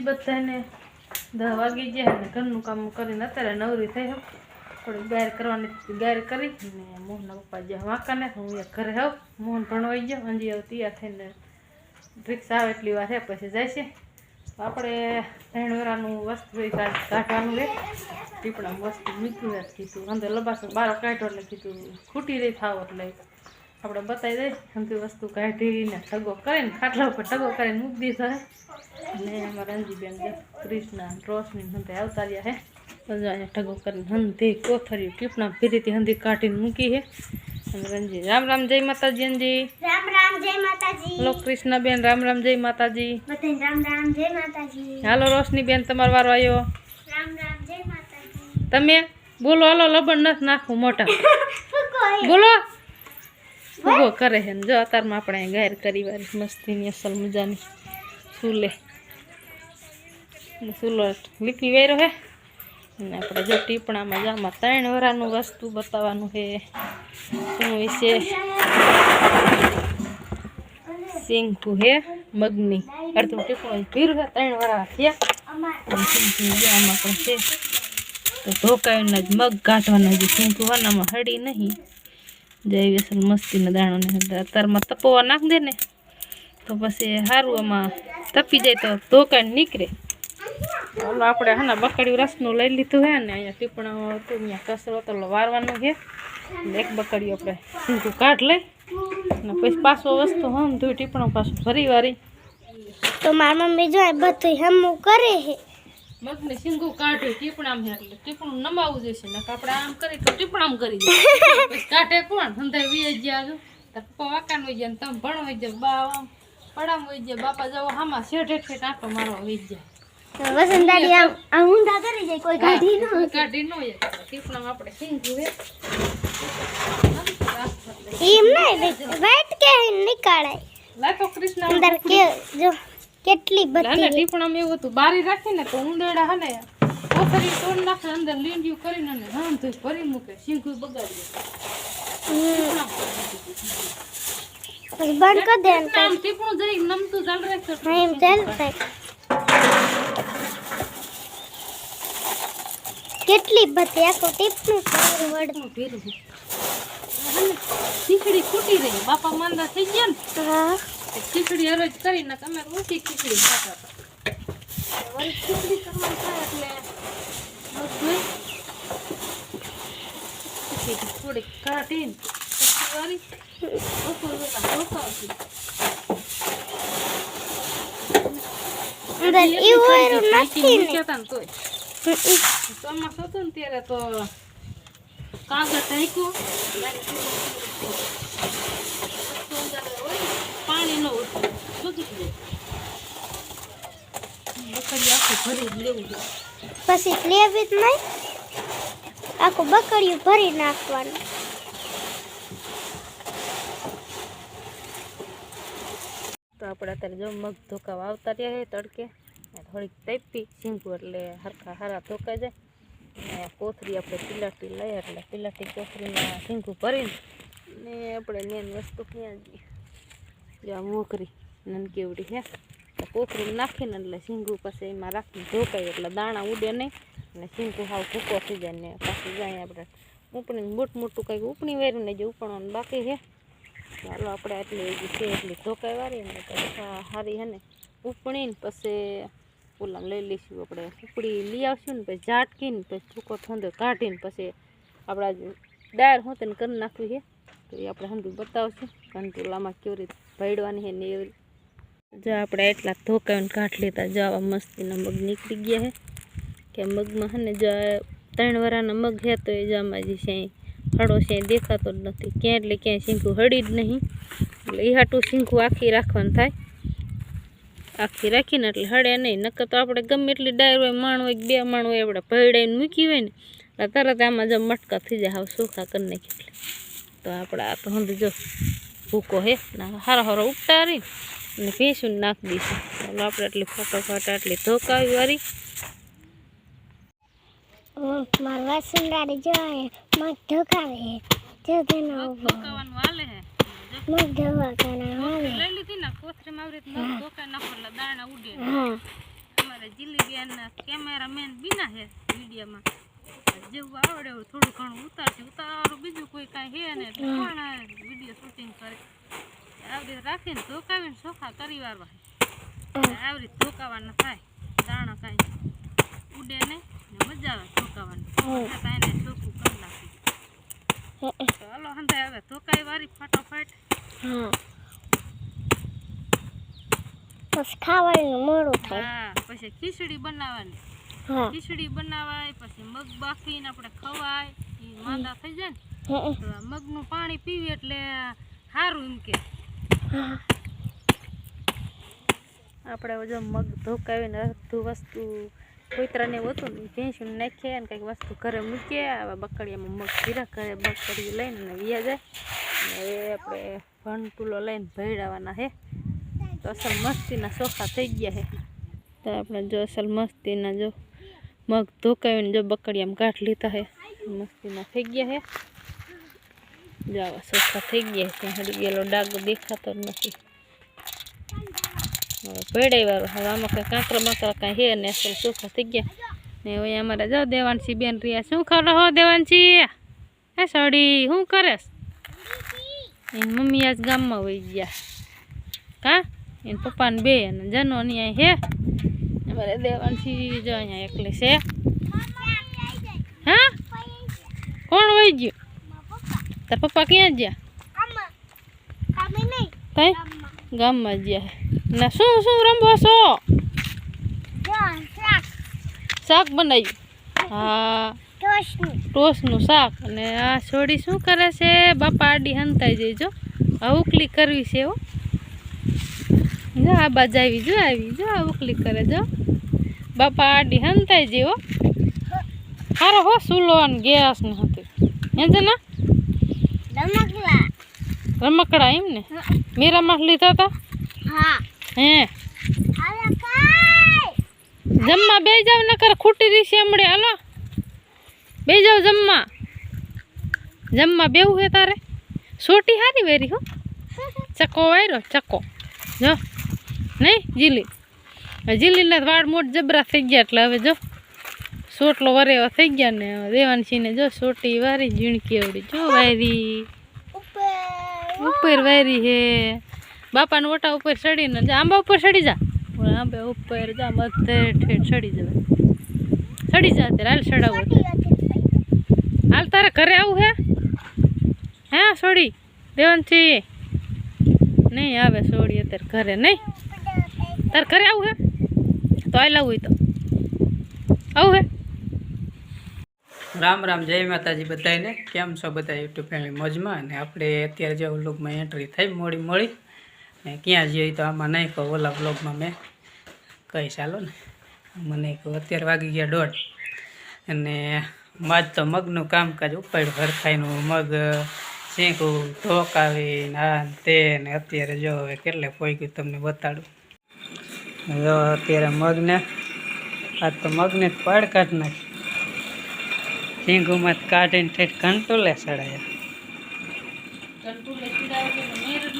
સાંજે બધાને દસ વાગી ગયા અને ઘરનું કામ કરીને અત્યારે નવરી થઈ હોઉં થોડીક ગાયર કરવાની ગાયર કરી ને મોહનના પપ્પા જ્યાં વાંકાને હું એક ઘરે હોઉં મોહન ભણવાઈ ગયો અંજી હવે તૈયાર થઈને રિક્ષા આવે એટલી વાર હે પછી જાય છે. આપણે ભેણવેરાનું વેરાનું વસ્તુ કાઢવાનું રહે ટીપણા વસ્તુ મૂક્યું છે, કીધું. અંદર લબાસો બાર કાઢ્યો એટલે કીધું, ખૂટી રહી થાવ એટલે. આપણે બતાવી દઈએ. સમજી વસ્તુ કાઢીને ઠગો કરીને ખાટલા ઉપર ઠગો કરીને મૂકી દીધો હે. અને અમારા રણજીબેન કૃષ્ણ રોશની હંતે આવતા રહ્યા છે તો અહીંયા ઠગો કરીને હંધી કોથળીઓ ટીપણા ફીરીથી હંધી કાઢીને મૂકી છે રણજી રામ રામ જય માતાજી અંજી. રામ રામ જય માતાજી. હલો કૃષ્ણબેન રામ રામ જય માતાજી. રામ રામ જય માતાજી. હાલો રોશની બેન તમારો વારો આવ્યો રામ રામ જય માતાજી. તમે બોલો હાલો લબણ નથી નાખવું મોટા. બોલો. ઊભો કરે છે. જો અત્યારમાં આપણે ગાયર કરી વાળી મસ્તીની અસલ મજાની સૂલે સૂલો લીપી વાયરો હે. અને આપણે જો ટીપણામાં જામાં ત્રણ વરાનું વસ્તુ બતાવવાનું છે શું વિશે સિંકુ હે, મગની. અડધું ટીપણું પીરું છે ત્રણ વરા થયા. આમાં પણ છે. તો ધોકાવીને જ મગ કાઢવાના જે શીંગું વાનામાં હળી નહીં. જય વ્યસન મસ્તીના દાણો ને અત્યારમાં તપોવા નાખ દે ને, તો પછી સારું આમાં તપી જાય તો ધોકાણ નીકળે. ઓલો આપણે હા બકડ્યું રસનું લઈ લીધું હે ને, અહીંયા ટીપણા હતું, અહીંયા કસરો તો વારવાનું છે. એક બકડ્યું આપણે શીંગું કાઢ લઈ ને પછી પાછો વસ્તુ હમ ધોઈ ટીપણું પાછું ફરી વારી. તો મારી મમ્મી જો બધું હમું કરે હે મગને શીંગું કાઢ્યું ટીપણામાં છે એટલે ટીપણું નમાવું જશે ને આપણે આમ કરી તો ટીપણામાં કરી જાય કાઢે કોણ? ધંધા વીએ ગયા જો તાર પપ્પા વાકાન હોય જાય તમે ભણો હોય જાય બા આમ પડામ હોય જાય બાપા જાવ હામાં શેઠ હેઠ આંટો મારવા વહી જાય વસંતાડી આમ આમ ઊંધા કરી જાય કોઈ કાઢી ન કાઢી ન હોય. ટીપણામાં આપણે હે. એમ નહીં વેટ કે નીકાળાય. લાખો કૃષ્ણ અંદર કે જો. કેટલી ના બધી ટીપણામાં એવું હતું. બારી રાખીને તો ઉંદેડા હે ને કોથળી તોડ નાખે અંદર લીંડિયું કરીને ને હમ તો ભરી મૂકે શીંગું બગાડી દે પછી બંધ કરી દે ને આમ ટીપણું જરીક નમતું ચાલ રાખતો હા એમ ચાલ થાય. કેટલી બધી આખું ટીપનું સારું વડ ટીપણું ભેરું છે. અને ખીચડી ખૂટી રહી. બાપા માંદા થઈ ગયા ને. હા. તો ખીચડી હરોજ કરીને તમે ઊંચી ખીચડી ખાતા હતા. વળી ખીચડી કરવાની થાય એટલે બધું પછી થોડીક કાઢીને પછી વાળી બપોર વેલા ઢોકાવશું. અંદર એવું એરું નથી ને મૂક્યા તા ને તોય ચોમાસ હતું ને ત્યારે તો કાગળ ઢાંક્યું પાણી ન ઉઠતું બગડી જાય બકરી આખું ભરી જ લેવું જોઈએ પછી લેવી જ નહીં. આખું બકડિયું ભરી નાખવાનું. તો આપણે અત્યારે જો મગ ધોકાવા આવતા રહ્યા છે તડકે. થોડીક તપી ઝીંગું એટલે હરખા હારા ધોકા જાય. કોથરી આપણે પિલાટી લઈએ એટલે પિલાટી કોથરીમાં ઝીંગું ભરીને ને આપણે મેન વસ્તુ ક્યાં જઈએ મોકરી નનકેવડી હે. કોથરી નાખીને એટલે શીંગું પછી એમાં રાખીને ધોકાય એટલે દાણા ઉડે નહીં. અને શીંગું હાવ ભૂકો થઈ જાય ને પાછું જાય આપણે ઉપણી મોટું મોટું કંઈક ઉપણી વેરું ને જે ઉપણવાનું બાકી છે ચાલો આપણે આટલી છે, એટલી ધોકાઈ વાળી ને સારી હે ને ઉપણીને પછી ઓલા લઈ લઈશું આપણે. ઉપડી લઈ આવશું ને પછી ઝાટકીને પછી સૂકો થંધો કાઢીને પછી આપણા ડાયર ને કરી નાખવી છે તો એ આપણે હંધું બતાવશું. કંટોલામાં કેવી રીતે ભરવાની છે ને એવી જો આપણે એટલા ધોકાઈને કાઢ લીધા, જો આવા મસ્તીના મગ નીકળી ગયા છે કે મગમાં હે ને જો ત્રણ વરાના મગ હે તો એ જામાં જે છે હળો છે દેખાતો જ નથી. ક્યાં એટલે ક્યાંય શીંખું હળી જ નહીં. એટલે એ હાટું શીંખું આખી રાખવાનું થાય. આખી રાખીને એટલે હળે નહીં. નકર તો આપણે ગમે એટલી ડાયર હોય, માણ હોય બે માણ હોય, આપણે ભરડાઈને મૂકી હોય ને, એટલે તરત આમાં જો મટકા થઈ જાય, હાવ સુખા કરી નાખી એટલે તો આપણે આ તો હંધ જો ભૂકો હે, ના હારો હારો ઉપટારી અને ભેંસું નાખી દઈશું. ચાલો આપણે એટલી ફટાફટ આટલી ધોકાવી વાળી. માર વસંતાડી જો મગ ઢોકાવે જો તેનો ધોકાવાનું હાલે હે મગ કરે આવે લઈ લીધી ને કોથરી માવરી મગ ધોકાઈ નાખો દાણા ઉડે. હા. અમારે જીલીબેન કેમેરામેન બીના છે વિડીયોમાં. જેવું આવડે થોડું ઘણું ઉતારશે. ઉતારું બીજું કોઈ કાંઈ હે ને કોણ વીડિયો શૂટિંગ કરે. આવી રીતે રાખીને ધોકાવીને ચોખા કરી વારવા. આવી રીતે ધોકાવાના થાય. દાણા કાંઈ ઉડે ને મજા આવે ધોકાવાની. છતાં એને ચોખ્ખું કરી નાખી. તો હંધાય હવે ધોકાઈ વારી ફટાફટ. ખાવાનું મોડું થાય. હા પછી ખીચડી બનાવવાની. ખીચડી બનાવાય પછી મગ બાફીને આપણે ખવાય. એ માંદા થઈ જાય ને. મગનું મગનું પાણી પીવી એટલે સારું એમ કે. આપણે જો મગ ધોકાવીને અડધું વસ્તુ કોઈતરાને હતું ને ભેંસું નાખીએ અને કંઈક વસ્તુ ઘરે મૂકીએ, આવા બકડીયામાં મગ જીરા ઘરે બકડી લઈને વ્યા જાય. એ આપણે ભણતુલો લઈને ભેળાવાના હે. તો અસલ મસ્તીના સોખા થઈ ગયા હે. તો આપણે જો અસલ મસ્તીના જો મગ ધોકાવીને જો બકડીયામાં કાઢ લીધા હે. મસ્તીના થઈ ગયા હે. જો આવા ચોખા થઈ ગયા ત્યાં હજી ગયેલો ડાઘ દેખાતો નથી ભેડાઈ વાળું હવે આમાં કાંઈ કાંકરા બાંકરા કાંઈ હે ને અસલ ચોખા થઈ ગયા ને હવે અમારે જાઓ દેવાંશી બેન રહ્યા શું કરો હો દેવાંશી હે સડી શું કરેસ એની મમ્મી આજ ગામમાં વહી ગયા કા એને પપ્પાને બે અને જનો અહીંયા હે અમારે દેવાંશી જો અહીંયા એકલી છે હા કોણ વહી ગયું તાર પપ્પા ક્યાં ગયા? ગામમાં. ગયા. ના શું શું રમવો છો? શાક. બનાવ્યું હા. ટોસનું શાક. અને આ છોડી શું કરે છે? બાપા આડી હંતાઈ જઈ જો. આ ઉકલી કરવી છે હો. જો આ બાજુ આવી જો આવી જો આ ઉકલી કરે જો. બાપા આડી હંતાઈ હો. હારો હો સુલો અને ગેસ ને હતું. હે છે ને? રમકડા. એમ ને? મેં મીરામાં લીધા હતા હે. જમવા બે જાવ નકર ખૂટી રહી છે હાલો. બે જાવ જમવા. જમવા બેવું હે તારે? સોટી હારી વેરી હો. ચકો વાયરો ચકો જો. નહીં જીલી. જીલીના વાળ મોટ જબરા થઈ ગયા એટલે હવે જો. સોટલો વરેવા થઈ ગયા ને દેવાનસિંહને જો સોટી વારી ઝીણકી આવડી. જો વાયરી. ઉપર વાયરી હે. બાપાને ઓટા ઉપર ચડીને જા. આંબા ઉપર ચડી જા. આંબે ઉપર જા બધે ઠેઠ ચડી જવાય. ચડી જા અત્યારે. હાલ ચડાવો હાલ તારે ઘરે આવું હે? હે સોડી? દેવાનથી નહીં આવે સોડી અત્યારે ઘરે નહીં? તારે ઘરે આવું હે? તો આઈ લાવું તો. આવું હે? રામ રામ, જય માતાજી બધાને કેમ છો બધા યુટ્યુબ ફેમિલી મોજમાં? અને આપણે અત્યારે જે વ્લોગમાં એન્ટ્રી થઈ, મોડી મોડી, ને ક્યાં જઈએ તો આમાં નહીં કહું, ઓલા વ્લોગમાં મેં કહી ચાલો ને. મને કહું અત્યારે વાગી ગયા દોઢ. અને માજ તો મગનું કામકાજ ઉપાડ્યું, હરખાઈનું મગ, શીંકું ઢોકાવીને આ ને તે, ને અત્યારે જો હવે કેટલે પોઈ તમને બતાડું. જો અત્યારે મગને, આ તો મગને પાડ કાઢ નાખી. સિંગુમાં કાઢીને ઠેઠ કંટોલે સડાયા. કંટુલે મેર જ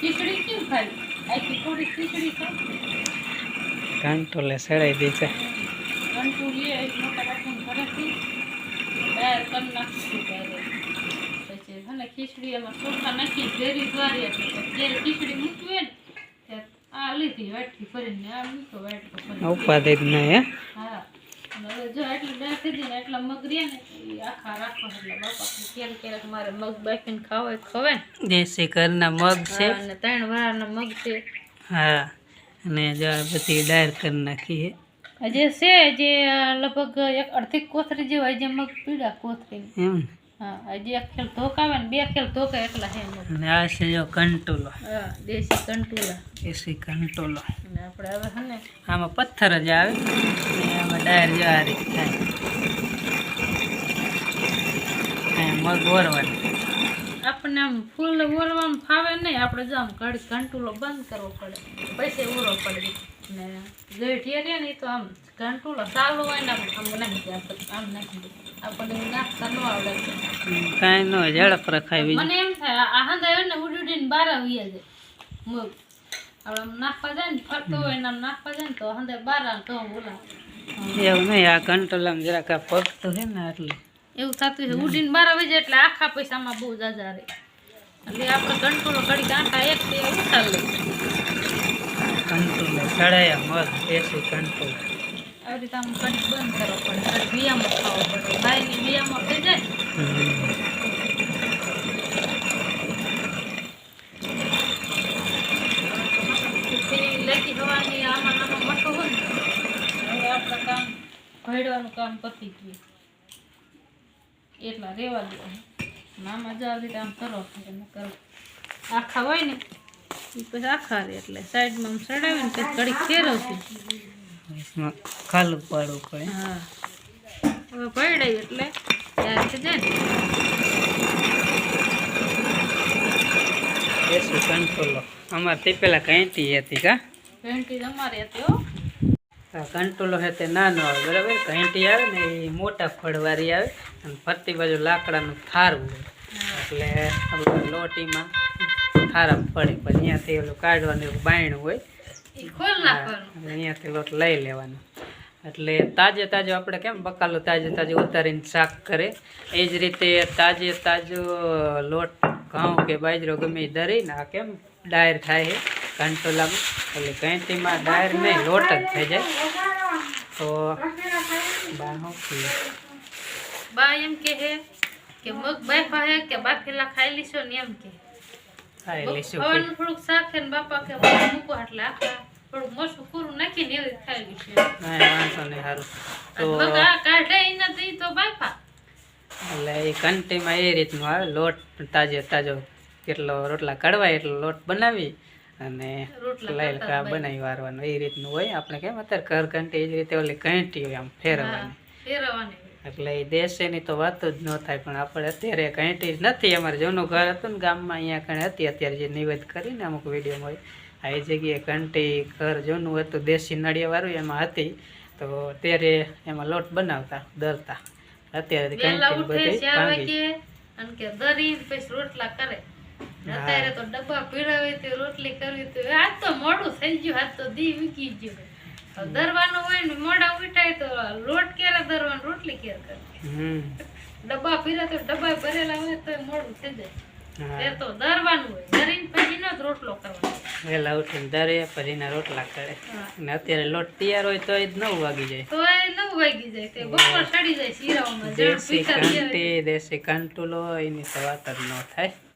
ખીચડી કેમ ખાઈ આખી થોડી ખીચડી ખાઈ કંટોલે ચડાઈ દે છે. એક મોટા બહાર પછી હે ખીચડી એમાં ચોખા નાખી ભેરી દ્વારી એટલે ખીચડી મૂકવી ને આ લીધી વાટકી ભરીને આ મૂકો વાટકો ઉપાધિ જ નહીં હે. હવે જો એટલી દાળ થઈ ને એટલા મગ રહ્યા ને આખા રાખો એટલે બાપા ક્યારેક ક્યારેક મારે મગ બાફીને ખાવા ખવે ને. દેશી ઘરના મગ છે. અને ત્રણ વાળાના મગ છે. હા અને જો બધી ડાયર કરી નાખીએ છે. જે છે જે લગભગ એક અડધી કોથરી જેવા જે મગ પીડા કોથરી એમ ને. હજી એક ખેલ ધોકાવે ને બે ખેલ ધોકા એટલા હે મગ આ છે જો કંટોલો. હા દેશી કંટુલા. દેશી કંટોલો. અને આપણે હવે છે ને આમાં પથ્થર જ આવે. ને આમાં ડાયર જો આ રીતે થાય. મગ ઓરવાની. આપણને આમ ફૂલ ઓરવામાં ફાવે નહીં. આપણે જો આમ ઘડી ઘંટુલો બંધ કરવો પડે. પૈસે ઓરો પડે. ને ગેઠિયા રહ્યા ને તો આમ કંટોલો ચાલુ હોય ને આમ આમ નાખી દે આમ નાખી દે આપણને નાખતા ન આવડે. કાંઈ ન ઝડપ રખાય બીજું. મને એમ થાય આ હાંધા ને ઉડી ઉડીને બાર આવી જાય મગ આપણે આમ નાખવા જાય ને ફરતો હોય ને આમ નાખવા જાય ને તો અંદર બાર તો બોલા એવું નહીં આ કંટ્રોલ જરાક આ પગતું હે ને એટલે. એવું થતું છે ઉડીને બાર આવી જાય એટલે આખા પૈસામાં બહુ જાજા રહે. એટલે આપણે કંટ્રોલ ઘડી કાંટા એક બે ઉતાર લે કંટ્રોલ ચડાયા મસ્ત એસી કંટ્રોલ. આમ ઘડી બંધ કરવો પડે. ઘડી વિયામો ખાવો પડે. ગાયની બિયામાં થઈ જાય લેતી હવાની આમાં નામાં મઠો હોય ને? હવે આપણે કામ ઘડવાનું કામ પતી ગયું. એટલા રેવા દો. આમાં જો રીતે આમ કરો એટલે કરો આખા હોય ને? પછી આખા રે એટલે. સાઈડમાં આમ ચડાવીને પછી કડી ફેરવતી. એમાં ખાલું પાડવું પડે. હા. હવે પડાય એટલે ત્યારે થઈ જાય ને એસી કંટ્રોલ અમારે તે પેલા કંટી હતી કા? અમારી હતી હો. તે નાનો આવે બરાબર? કંટી આવે ને એ મોટા ફળવાળી આવે અને ફરતી બાજુ લાકડાનું હોય એટલે આપણે લોટીમાં થારા પડે પણ અહીંયાથી ઓલું કાઢવાનું એવું બાયણું હોય. અહીંયાથી લોટ લઈ લેવાનો. એટલે તાજે તાજો આપણે કેમ બકાલો તાજે તાજો ઉતારીને શાક કરે. એ જ રીતે તાજે તાજો લોટ ઘઉં કે બાજરો ગમે દરીને આ કેમ ડાયર થાય છે કંટોલામાં એટલે ઘંટીમાં ડાયર નહીં લોટ જ થઈ જાય. તો બા એમ કે કે મગ બાફા હે કે બાફેલા ખાઈ લીશો ને એમ કે ખાઈ લઈશું હવાનું થોડુંક શાક છે ને બાપા કે મૂકો એટલે આખા. થોડુંક મસું પૂરું નાખીને એવી ખાઈ લીશું વાંધો નહીં સારું તો કાઢે ઈ નથી તો બાફા એટલે એ કંટીમાં એ રીતનું આવે લોટ તાજો તાજો કેટલો રોટલા કડવાય એટલો લોટ બનાવી અને લઈ કા બનાવી. વારવાનું. એ રીતનું હોય. આપણે કેમ અત્યારે ઘર કંટી એ જ રીતે ઓલી કંટી હોય આમ ફેરવવાની. ફેરવવાની. એટલે એ દેશેની તો વાત જ ન થાય પણ આપણે અત્યારે જ નથી. અમારે જૂનું ઘર હતું ને ગામમાં અહીંયા કંઈ હતી. અત્યારે જે નિવેદ કરીને અમુક વિડીયોમાં હોય. આ એ જગ્યાએ કંટી ઘર જૂનું હતું દેશી નળિયાવાળું એમાં હતી. તો અત્યારે એમાં લોટ બનાવતા દરતા અત્યારે કંટી બધી ભાંગી. રોટલા કરે. અત્યારે તો ડબ્બા પીડાવે રોટલી કરવી તો આજ તો મોડું થઈ ગયું આજ તો દી મૂકી ગયું. દરવાનું હોય ને મોડા ઉઠાય તો લોટ ક્યારે દરવાનું રોટલી ક્યારે કરવી? ડબ્બા પીરા તો ડબ્બા ભરેલા હોય તો મોડું થઈ જાય. હા. તે દરવાનું હોય. દરીને પછી નો રોટલો કરવાનો. વહેલા ઉઠીને દરે પછીના રોટલા કરે. અને અત્યારે લોટ તૈયાર હોય તો એ નવ વાગી જાય. તો એ નવ વાગી જાય. તે બપોર સડી જાય શીરાઓમાં. જળ દેશી કંટી દેશી કંટુલો એની તો વાત જ ન થાય.